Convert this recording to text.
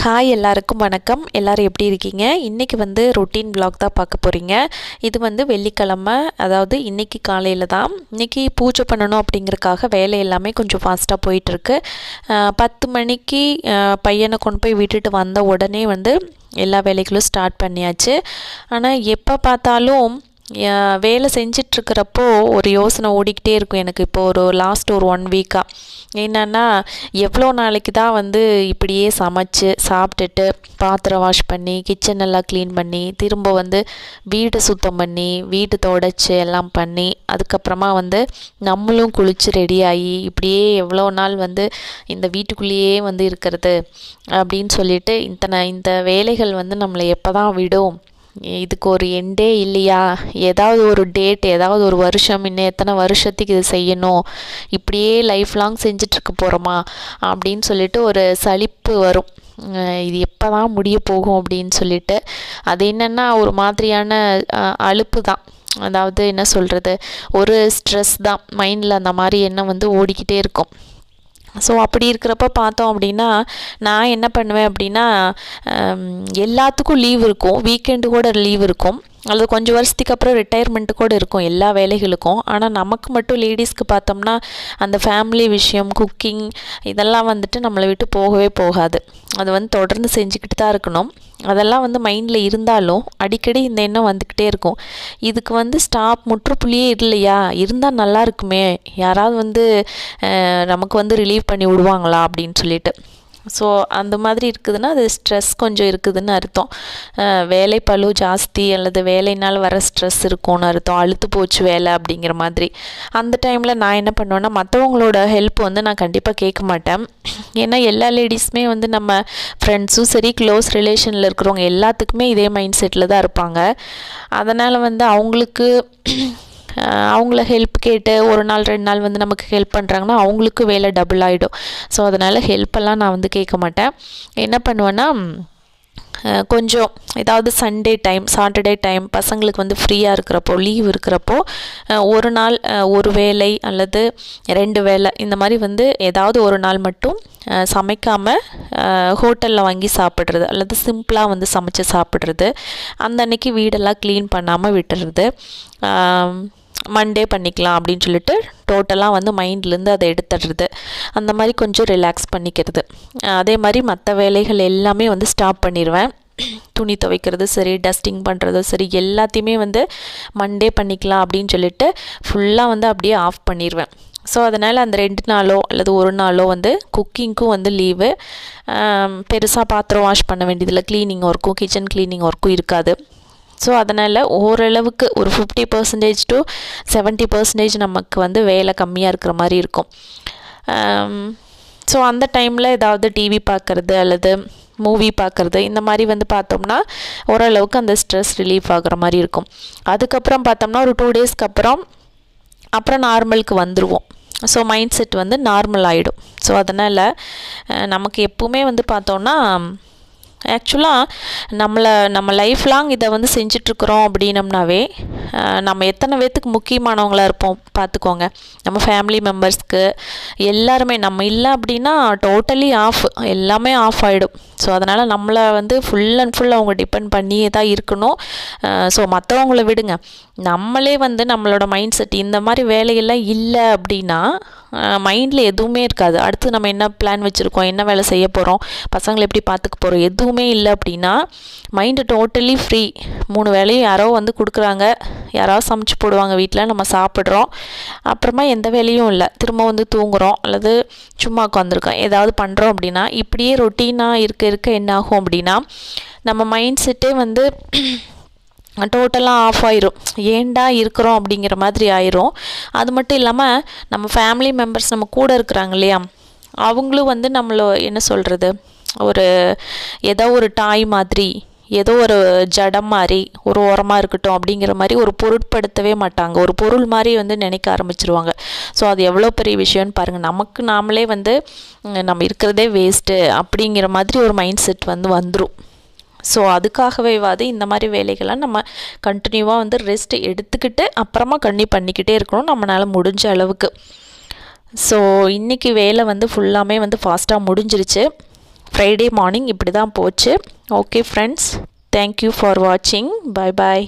Hi எல்லாருக்கும் வணக்கம். எல்லோரும் எப்படி இருக்கீங்க? இன்றைக்கி வந்து ரொட்டீன் பிளாக் தான் பார்க்க போகிறீங்க இது வந்து வெள்ளிக்கிழமை. அதாவது இன்றைக்கி காலையில் தான். இன்றைக்கி பூஜை பண்ணணும் அப்படிங்கிறக்காக வேலை எல்லாமே கொஞ்சம் ஃபாஸ்ட்டாக போயிட்டுருக்கு. பத்து மணிக்கு பையனை கொண்டு போய் விட்டுட்டு வந்த உடனே வந்து எல்லா வேலைகளும் ஸ்டார்ட் பண்ணியாச்சு. ஆனால் எப்போ பார்த்தாலும் வேலை செஞ்சிட்ருக்கிறப்போ ஒரு யோசனை ஓடிக்கிட்டே இருக்கும் எனக்கு. இப்போ ஒரு லாஸ்ட் ஒரு ஒன் வீக்காக என்னென்னா எவ்வளோ நாளைக்கு தான் வந்து இப்படியே சமைச்சு சாப்பிட்டுட்டு பாத்திரம் வாஷ் பண்ணி கிச்சன் எல்லாம் க்ளீன் பண்ணி திரும்ப வந்து வீடு சுத்தம் பண்ணி வீடு தொடச்சி எல்லாம் பண்ணி அதுக்கப்புறமா வந்து நம்மளும் குளித்து ரெடி ஆகி இப்படியே எவ்வளோ நாள் வந்து இந்த வீட்டுக்குள்ளேயே வந்து இருக்கிறது அப்படின்னு சொல்லிட்டு இத்தனை இந்த வேலைகள் வந்து நம்மளை எப்போ தான் விடும்? இதுக்கு ஒரு எண்டே இல்லையா? ஏதாவது ஒரு டேட் ஏதாவது ஒரு வருஷம் இன்னும் எத்தனை வருஷத்துக்கு இது செய்யணும்? இப்படியே லைஃப் லாங் செஞ்சிட்ருக்க போகிறோமா அப்படின்னு சொல்லிட்டு ஒரு சலிப்பு வரும். இது எப்போ தான் முடிய போகும் அப்படின்னு சொல்லிட்டு. அது என்னென்னா ஒரு மாதிரியான அழுப்பு அலுப்பு தான் அதாவது என்ன சொல்கிறது ஒரு ஸ்ட்ரெஸ் தான். மைண்டில் அந்த மாதிரி எண்ணம் வந்து ஓடிக்கிட்டே இருக்கும். ஸோ அப்படி இருக்கிறப்ப பார்த்தோம் அப்படின்னா நான் என்ன பண்ணுவேன் அப்படின்னா எல்லாத்துக்கும் லீவ் இருக்கும். வீக்கெண்டு கூட லீவ் இருக்கும். அல்லது கொஞ்சம் வருஷத்துக்கு அப்புறம் ரிட்டையர்மெண்ட்டு கூட இருக்கும் எல்லா வேலைகளுக்கும். ஆனால் நமக்கு மட்டும் லேடிஸ்க்கு பார்த்தோம்னா அந்த ஃபேமிலி விஷயம் குக்கிங் இதெல்லாம் வந்துட்டு நம்மளை விட்டு போகவே போகாது. அது வந்து தொடர்ந்து செஞ்சுக்கிட்டு தான் இருக்கணும். அதெல்லாம் வந்து மைண்டில் இருந்தாலும் அடிக்கடி இந்த எண்ணம் வந்துக்கிட்டே இருக்கும். இதுக்கு வந்து ஸ்டாப் முற்றுப்புள்ளியே இல்லையா? இருந்தால் நல்லா இருக்குமே. யாராவது வந்து நமக்கு வந்து ரிலீவ் பண்ணி விடுவாங்களா அப்படின்னு சொல்லிட்டு. ஸோ அந்த மாதிரி இருக்குதுன்னா அது ஸ்ட்ரெஸ் கொஞ்சம் இருக்குதுன்னு அர்த்தம். வேலை பளு ஜாஸ்தி அல்லது வேலைனால் வர ஸ்ட்ரெஸ் இருக்கும்னு அர்த்தம். அழுத்து போச்சு வேலை அப்படிங்கிற மாதிரி. அந்த டைமில் நான் என்ன பண்ணுவேன்னா மற்றவங்களோட ஹெல்ப் வந்து நான் கண்டிப்பாக கேட்க மாட்டேன். ஏன்னா எல்லா லேடிஸுமே வந்து நம்ம ஃப்ரெண்ட்ஸும் சரி க்ளோஸ் ரிலேஷனில் இருக்கிறவங்க எல்லாத்துக்குமே இதே மைண்ட் செட்டில் தான் இருப்பாங்க. அதனால் வந்து அவங்களுக்கு அவங்கள ஹெல்ப் கேட்டு ஒரு நாள் ரெண்டு நாள் வந்து நமக்கு ஹெல்ப் பண்ணுறாங்கன்னா அவங்களுக்கு வேலை டபுள் ஆகிடும் ஸோ அதனால் ஹெல்ப்பெல்லாம் நான் வந்து கேட்க மாட்டேன். என்ன பண்ணுவேன்னா கொஞ்சம் ஏதாவது சண்டே டைம் சாட்டர்டே டைம் பசங்களுக்கு வந்து ஃப்ரீயாக இருக்கிறப்போ லீவ் இருக்கிறப்போ ஒரு நாள் ஒரு வேலை அல்லது ரெண்டு வேலை இந்த மாதிரி வந்து ஏதாவது ஒரு நாள் மட்டும் சமைக்காமல் ஹோட்டலில் வாங்கி சாப்பிட்றது அல்லது சிம்பிளாக வந்து சமைச்சு சாப்பிட்றது. அந்த அன்னைக்கு வீடெல்லாம் க்ளீன் பண்ணாமல் விட்டுறது. மண்டே பண்ணிக்கலாம் அப்படின்னு சொல்லிட்டு டோட்டலாக வந்து மைண்ட்லேருந்து அதை எடுத்துடுறது. அந்த மாதிரி கொஞ்சம் ரிலாக்ஸ் பண்ணிக்கிறது. அதே மாதிரி மற்ற வேலைகள் எல்லாமே வந்து ஸ்டாப் பண்ணிடுவேன் துணி துவைக்கிறது சரி டஸ்டிங் பண்ணுறது சரி எல்லாத்தையுமே வந்து மண்டே பண்ணிக்கலாம் அப்படின்னு சொல்லிட்டு ஃபுல்லாக வந்து அப்படியே ஆஃப் பண்ணிடுவேன் ஸோ அதனால் அந்த ரெண்டு நாளோ அல்லது ஒரு நாளோ வந்து குக்கிங்க்கும் வந்து லீவு பெருசாக பாத்திரம் வாஷ் பண்ண வேண்டியதில்லை. க்ளீனிங் ஒர்க்கும் கிச்சன் க்ளீனிங் ஒர்க்கும் இருக்காது. ஸோ அதனால் ஓரளவுக்கு ஒரு fifty percentage to seventy percentage நமக்கு வந்து வேலை கம்மியாக இருக்கிற மாதிரி இருக்கும். Um, ஸோ அந்த டைமில் ஏதாவது டிவி பார்க்குறது அல்லது மூவி பார்க்குறது இந்த மாதிரி வந்து பார்த்தோம்னா ஓரளவுக்கு அந்த ஸ்ட்ரெஸ் ரிலீஃப் ஆகுற மாதிரி இருக்கும். அதுக்கப்புறம் பார்த்தோம்னா ஒரு டூ டேஸ்க்கு அப்புறம் அப்புறம் நார்மலுக்கு வந்துடுவோம் ஸோ மைண்ட் செட் வந்து நார்மல் ஆகிடும் ஸோ அதனால் நமக்கு எப்பவுமே வந்து பார்த்தோன்னா ஆக்சுவலாக நம்மளை நம்ம லைஃப் லாங் இதை வந்து செஞ்சிட்ருக்குறோம் அப்படின்னம்னாவே நம்ம எத்தனை பேர்த்துக்கு முக்கியமானவங்களாக இருப்போம் பார்த்துக்கோங்க. நம்ம ஃபேமிலி மெம்பர்ஸ்க்கு எல்லாருமே நம்ம இல்லை அப்படின்னா டோட்டலி ஆஃப் எல்லாமே ஆஃப் ஆகிடும் ஸோ அதனால் நம்மளை வந்து ஃபுல் அண்ட் ஃபுல் அவங்க டிபெண்ட் பண்ணியே தான் இருக்கணும். ஸோ மற்றவங்கள விடுங்க. நம்மளே வந்து நம்மளோட மைண்ட் செட் இந்த மாதிரி வேலையெல்லாம் இல்லை அப்படின்னா மைண்டில் எதுவுமே இருக்காது. அடுத்து நம்ம என்ன பிளான் வச்சுருக்கோம் என்ன வேலை செய்ய போகிறோம் பசங்களை எப்படி பார்த்துக்க போகிறோம் எதுவுமே இல்லை அப்படின்னா மைண்டு டோட்டலி ஃப்ரீ மூணு வேலையும் யாரோ வந்து கொடுக்குறாங்க. யாராவது சமைச்சு போடுவாங்க வீட்டில் நம்ம சாப்பிட்றோம். அப்புறமா எந்த வேலையும் இல்லை. திரும்ப வந்து தூங்குறோம் அல்லது சும்மா உட்காந்துருக்கோம் ஏதாவது பண்ணுறோம் அப்படின்னா இப்படியே ரொட்டீனாக இருக்க இருக்க என்னாகும் அப்படின்னா நம்ம மைண்ட் செட்டே வந்து டோட்டலாக ஆஃப் ஆயிரும். ஏன்டா இருக்கிறோம் அப்படிங்கிற மாதிரி ஆயிரும். அது மட்டும் இல்லாமல் நம்ம ஃபேமிலி மெம்பர்ஸ் நம்ம கூட இருக்கிறாங்க இல்லையா? அவங்களும் வந்து நம்மள என்ன சொல்கிறது ஒரு ஏதோ ஒரு டாய் மாதிரி ஏதோ ஒரு ஜடம் மாதிரி ஒரு ஓரமாக இருக்கட்டும் அப்படிங்கிற மாதிரி ஒரு பொருட்படுத்தவே மாட்டாங்க. ஒரு பொருள் மாதிரி வந்து நினைக்க ஆரம்பிச்சிருவாங்க. ஸோ அது எவ்வளோ பெரிய விஷயம்னு பாருங்கள் நமக்கு நாமளே வந்து நம்ம இருக்கிறதே வேஸ்ட்டு அப்படிங்கிற மாதிரி ஒரு மைண்ட் செட் வந்து வந்துடும் ஸோ அதுக்காகவேவாது இந்த மாதிரி வேலைகள்லாம் நம்ம கண்டினியூவாக வந்து ரெஸ்ட் எடுத்துக்கிட்டு அப்புறமா கண்ணி பண்ணிக்கிட்டே இருக்கணும் நம்மளால் முடிஞ்ச அளவுக்கு. ஸோ இன்றைக்கி வேலை வந்து ஃபுல்லாமே வந்து ஃபாஸ்ட்டாக முடிஞ்சிருச்சு. ஃப்ரைடே மார்னிங் இப்படி தான் போச்சு. Okay friends thank you for வாட்சிங் பை பாய்